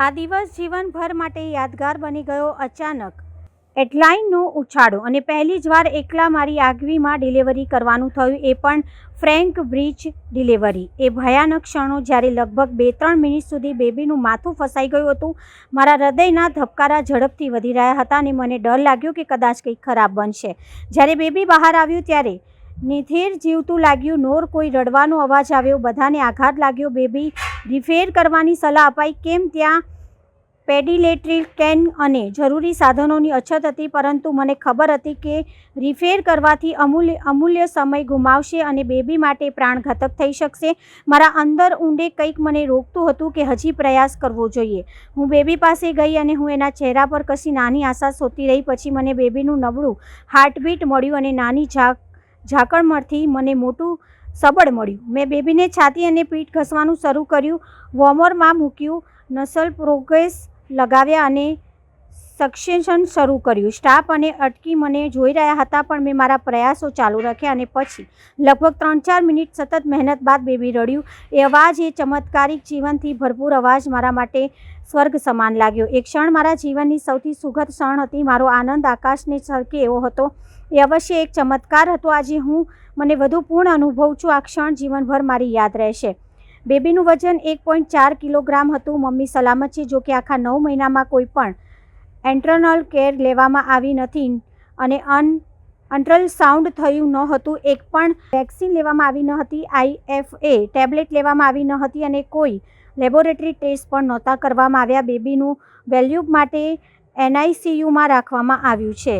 આ દિવસ જીવનભર માટે યાદગાર બની ગયો અચાનક. એટલાઇનનો ઉછાળો અને પહેલી જ વાર એકલા મારી આગવીમાં ડિલિવરી કરવાનું થયું એ પણ ફ્રેન્ક બ્રિજ ડિલિવરી એ ભયાનક ક્ષણો જ્યારે લગભગ બે ત્રણ મિનિટ સુધી બેબીનું માથું ફસાઈ ગયું હતું, મારા હૃદયના ધબકારા ઝડપથી વધી રહ્યા હતા અને મને ડર લાગ્યો કે કદાચ કંઈક ખરાબ બનશે. જ્યારે બેબી બહાર આવ્યું ત્યારે નિથેર જીવતું લાગ્યું, નોર કોઈ રડવાનો અવાજ આવ્યો, બધાને આઘાત લાગ્યો. બેબી રિફેર કરવાની સલાહ અપાઈ. કેમ ત્યાં પેડિલેટ્રી કેન અને જરૂરી સાધનોની અછત હતી, પરંતુ મને ખબર હતી કે રિફેર કરવાથી અમૂલ્ય અમૂલ્ય સમય ગુમાવશે અને બેબી માટે પ્રાણઘાતક થઈ શકશે. મારા અંદર ઊંડે કંઈક મને રોકતું હતું કે હજી પ્રયાસ કરવો જોઈએ. હું બેબી પાસે ગઈ અને હું એના ચહેરા પર કશી નાની આશા શોધતી રહી. પછી મને બેબીનું નબળું હાર્ટબીટ મળ્યું અને નાની ઝાક ઝાકળમાંથી મને મોટું સબળ મળ્યું. મેં બેબીને છાતી અને પીઠ ઘસવાનું શરૂ કર્યું. વોર્મરમાં મૂક્યું. નસલ પ્રોગ્રેસ લગાવ્યા અને સક્સેશન શરૂ કર્યું. સ્ટાફ અને અટકી મને જોઈ રહ્યા હતા, પણ મેં મારા પ્રયાસો ચાલુ રાખ્યા અને પછી લગભગ ત્રણ ચાર મિનિટ સતત મહેનત બાદ બેબી રડ્યું. એ અવાજ એ ચમત્કારિક જીવનથી ભરપૂર અવાજ મારા માટે સ્વર્ગ સમાન લાગ્યો. એ ક્ષણ મારા જીવનની સૌથી સુખદ ક્ષણ હતી. મારો આનંદ આકાશને સરકે એવો હતો. એ અવશ્ય એક ચમત્કાર હતો. આજે હું મને વધુ પૂર્ણ અનુભવું છું. આ ક્ષણ જીવનભર મારી યાદ રહેશે. બેબીનું વજન એક પોઈન્ટ ચાર કિલોગ્રામ હતું. મમ્મી સલામત છે જોકે આખા નવ મહિનામાં કોઈ પણ એન્ટરનલ કેર લેવામાં આવી નથી અને અન અલ્ટ્રાસાઉન્ડ થયું ન હતું એક પણ વેક્સિન લેવામાં આવી ન હતી આઈએફએ ટેબ્લેટ લેવામાં આવી ન હતી અને કોઈ લેબોરેટરી ટેસ્ટ પણ નહોતા કરવામાં આવ્યા. બેબીનું વેલ્યુબ માટે એનઆઈસીયુમાં રાખવામાં આવ્યું છે.